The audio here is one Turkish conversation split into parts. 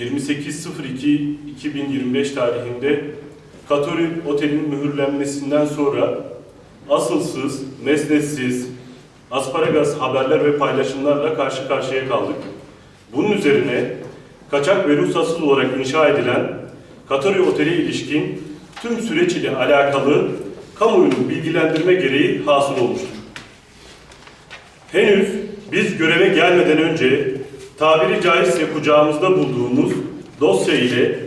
28.02.2025 tarihinde Katori Otel'in mühürlenmesinden sonra asılsız, mesnetsiz, asparagas haberler ve paylaşımlarla karşı karşıya kaldık. Bunun üzerine kaçak ve ruhsatsız olarak inşa edilen Katori Otel'e ilişkin tüm süreç ile alakalı kamuoyunu bilgilendirme gereği hasıl olmuştur. Henüz biz göreve gelmeden önce tabiri caizse kucağımızda bulduğumuz dosya ile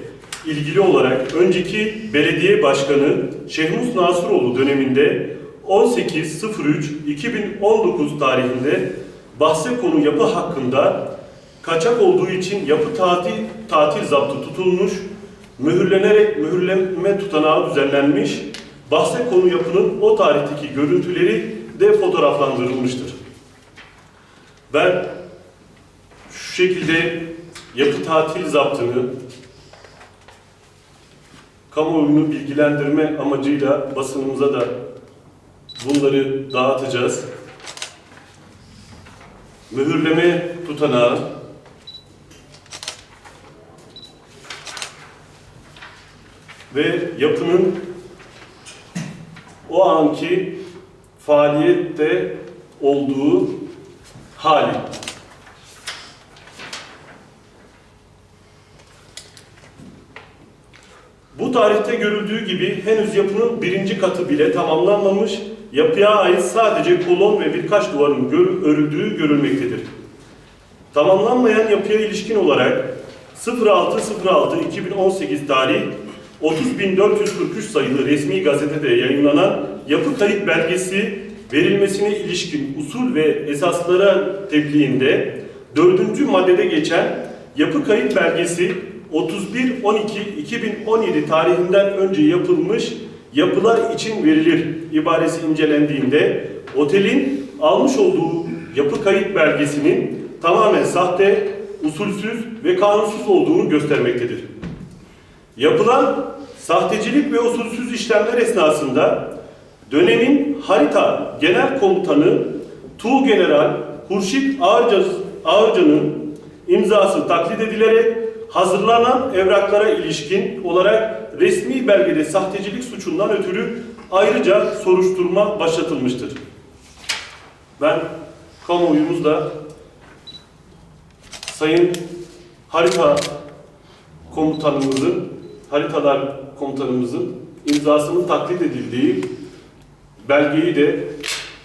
ilgili olarak önceki belediye başkanı Şehmus Nasiroğlu döneminde 18.03.2019 tarihinde bahse konu yapı hakkında kaçak olduğu için yapı tatil, tatil zaptı tutulmuş, mühürlenerek mühürleme tutanağı düzenlenmiş, bahse konu yapının o tarihteki görüntüleri de fotoğraflandırılmıştır. Ben şu şekilde yapı tatil zaptını kamuoyunu bilgilendirme amacıyla basınımıza da bunları dağıtacağız. Mühürleme tutanağı ve yapının o anki faaliyette olduğu hali. Tarihte görüldüğü gibi henüz yapının birinci katı bile tamamlanmamış, yapıya ait sadece kolon ve birkaç duvarın örüldüğü görülmektedir. Tamamlanmayan yapıya ilişkin olarak 06.06.2018 tarih 30.443 sayılı resmi gazetede yayınlanan yapı kayıt belgesi verilmesine ilişkin usul ve esaslara tebliğinde dördüncü maddede geçen yapı kayıt belgesi 31.12.2017 tarihinden önce yapılmış yapılar için verilir ibaresi incelendiğinde otelin almış olduğu yapı kayıt belgesinin tamamen sahte, usulsüz ve kanunsuz olduğunu göstermektedir. Yapılan sahtecilik ve usulsüz işlemler esnasında dönemin harita genel komutanı Tuğ General Hurşit Ağırca, Ağırcan'ın imzası taklit edilerek hazırlanan evraklara ilişkin olarak resmi belgede sahtecilik suçundan ötürü ayrıca soruşturma başlatılmıştır. Ben kamuoyumuzda Sayın Harita komutanımızın, haritalar komutanımızın imzasının taklit edildiği belgeyi de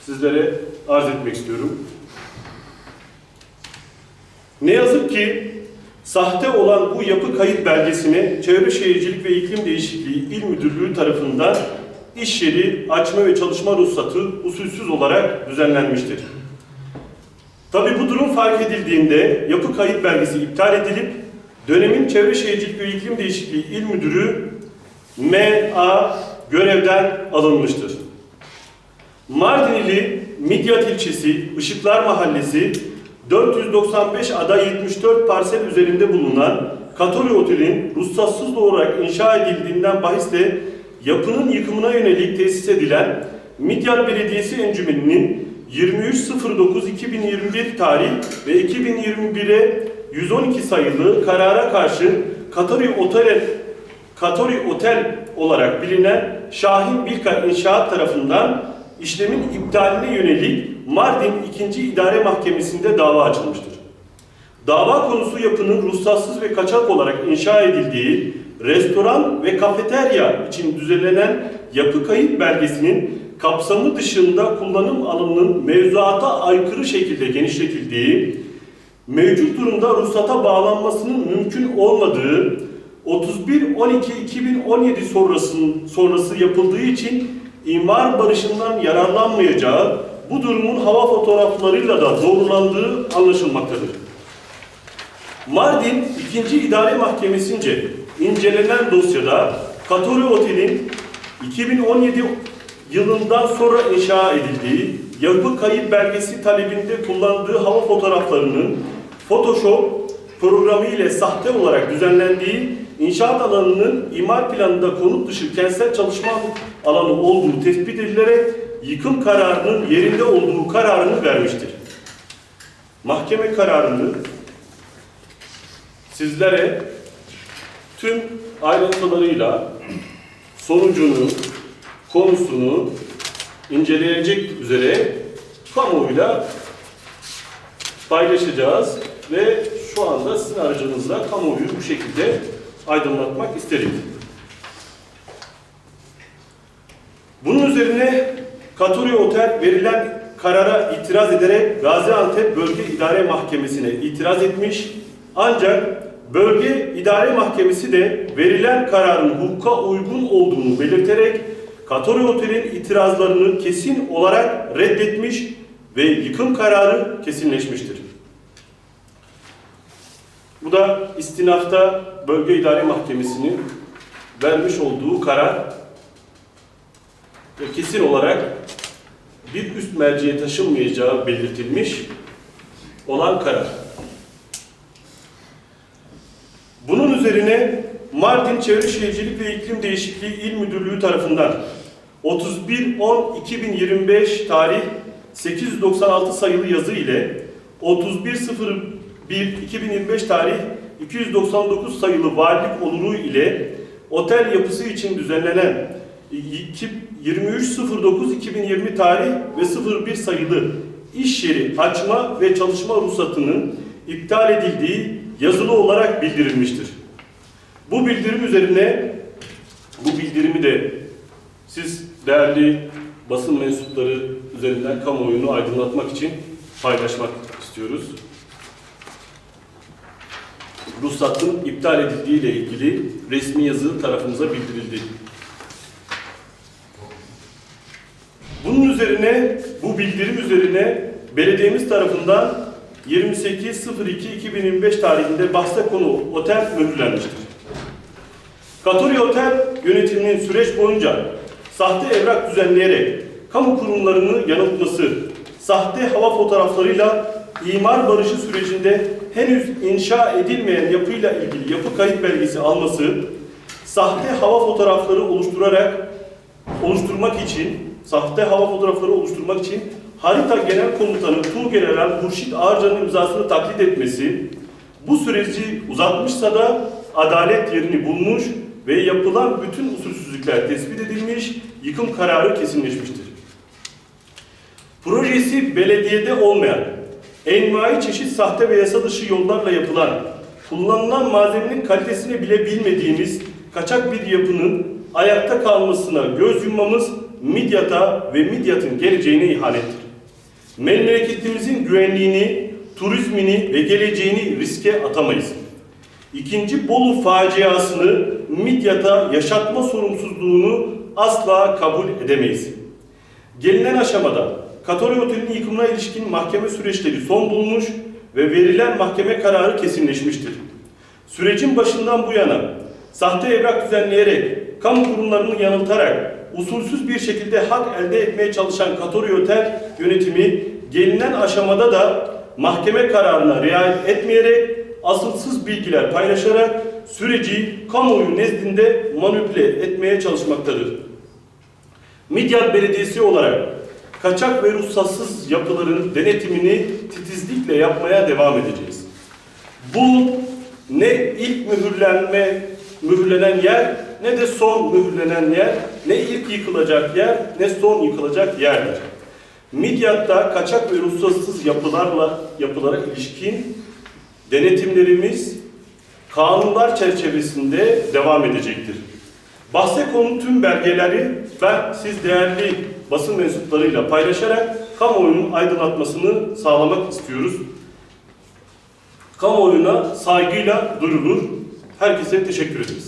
sizlere arz etmek istiyorum. Ne yazık ki sahte olan bu yapı kayıt belgesini Çevre Şehircilik ve İklim Değişikliği İl Müdürlüğü tarafından iş yeri açma ve çalışma ruhsatı usulsüz olarak düzenlenmiştir. Tabi bu durum fark edildiğinde yapı kayıt belgesi iptal edilip dönemin Çevre Şehircilik ve İklim Değişikliği İl Müdürü M.A. görevden alınmıştır. Mardinili Midyat ilçesi Işıklar Mahallesi 495 ada 74 parsel üzerinde bulunan Katori Otel'in ruhsatsız olarak inşa edildiğinden bahisle yapının yıkımına yönelik tesis edilen Midyat Belediyesi Encümeni'nin 23.09.2021 tarih ve 2021'e 112 sayılı karara karşı Katori Otel Katori Otel olarak bilinen Şahin Bilka İnşaat tarafından işlemin iptaline yönelik Mardin 2. İdare Mahkemesi'nde dava açılmıştır. Dava konusu yapının ruhsatsız ve kaçak olarak inşa edildiği restoran ve kafeterya için düzenlenen yapı kayıt belgesinin kapsamı dışında kullanım alanının mevzuata aykırı şekilde genişletildiği, mevcut durumda ruhsata bağlanmasının mümkün olmadığı 31-12-2017 sonrasının, sonrası yapıldığı için imar barışından yararlanmayacağı bu durumun hava fotoğraflarıyla da doğrulandığı anlaşılmaktadır. Mardin 2. İdare Mahkemesi'nce incelenen dosyada Katori Otel'in 2017 yılından sonra inşa edildiği yapı kayıt belgesi talebinde kullandığı hava fotoğraflarının Photoshop programı ile sahte olarak düzenlendiği inşaat alanının imar planında konut dışı kentsel çalışma alanı olduğu tespit edilerek yıkım kararının yerinde olduğu kararını vermiştir. Mahkeme kararını sizlere tüm ayrıntılarıyla sonucunu, konusunu inceleyecek üzere kamuoyuyla paylaşacağız ve şu anda sizin aracınızla kamuoyu bu şekilde aydınlatmak isterim. Bunun üzerine Katuri Otel verilen karara itiraz ederek Gaziantep Bölge İdare Mahkemesi'ne itiraz etmiş. Ancak Bölge İdare Mahkemesi de verilen kararın hukuka uygun olduğunu belirterek Katori Otel'in itirazlarını kesin olarak reddetmiş ve yıkım kararı kesinleşmiştir. Bu da istinafta Bölge İdare Mahkemesi'nin vermiş olduğu karar ve kesin olarak bir üst merciye taşınmayacağı belirtilmiş olan karar. Bunun üzerine Mardin Çevre Şehircilik ve İklim Değişikliği İl Müdürlüğü tarafından 31.10.2025 tarih 896 sayılı yazı ile 31.01.2025 tarih 299 sayılı valilik oluru ile otel yapısı için düzenlenen 23.09.2020 tarih ve 01 sayılı iş yeri açma ve çalışma ruhsatının iptal edildiği yazılı olarak bildirilmiştir. Bu bildirim üzerine bu bildirimi de siz değerli basın mensupları üzerinden kamuoyunu aydınlatmak için paylaşmak istiyoruz. Ruhsatın iptal edildiği ile ilgili resmi yazı tarafımıza bildirildi. Bunun üzerine, bu bildirim üzerine belediyemiz tarafından 28.02.2025 tarihinde bahse konu otel mühürlenmiştir. Katuri Otel yönetiminin süreç boyunca sahte evrak düzenleyerek kamu kurumlarını yanıltması, sahte hava fotoğraflarıyla imar barışı sürecinde henüz inşa edilmeyen yapıyla ilgili yapı kayıt belgesi alması, sahte hava fotoğrafları oluşturarak oluşturmak için, sahte hava fotoğrafları oluşturmak için Harita Genel Komutanı Tuğgeneral Hurşit Ağarcan'ın imzasını taklit etmesi, bu süreci uzatmışsa da adalet yerini bulmuş ve yapılan bütün usulsüzlükler tespit edilmiş, yıkım kararı kesinleşmiştir. Projesi belediyede olmayan, envai çeşit sahte ve yasa dışı yollarla yapılan, kullanılan malzemenin kalitesini bile bilmediğimiz kaçak bir yapının ayakta kalmasına göz yummamız Midyat'a ve Midyat'ın geleceğine ihanettir. Memleketimizin güvenliğini, turizmini ve geleceğini riske atamayız. İkinci Bolu faciasını Midyat'a yaşatma sorumsuzluğunu asla kabul edemeyiz. Gelinen aşamada Katori Oteli'nin yıkımına ilişkin mahkeme süreçleri son bulmuş ve verilen mahkeme kararı kesinleşmiştir. Sürecin başından bu yana sahte evrak düzenleyerek, kamu kurumlarını yanıltarak, usulsüz bir şekilde hak elde etmeye çalışan Katori Otel yönetimi gelinen aşamada da mahkeme kararına riayet etmeyerek asılsız bilgiler paylaşarak süreci kamuoyu nezdinde manipüle etmeye çalışmaktadır. Midyat Belediyesi olarak kaçak ve ruhsatsız yapıların denetimini titizlikle yapmaya devam edeceğiz. Bu ne ilk mühürlenme mühürlenen yer ne de son mühürlenen yer, ne ilk yıkılacak yer ne son yıkılacak yerdir. Midyat'ta kaçak ve ruhsatsız yapılarla yapılara ilişkin denetimlerimiz kanunlar çerçevesinde devam edecektir. Bahse konu tüm belgeleri ben siz değerli basın mensuplarıyla paylaşarak kamuoyunun aydınlatmasını sağlamak istiyoruz. Kamuoyuna saygıyla duyurulur. Herkese teşekkür ederiz.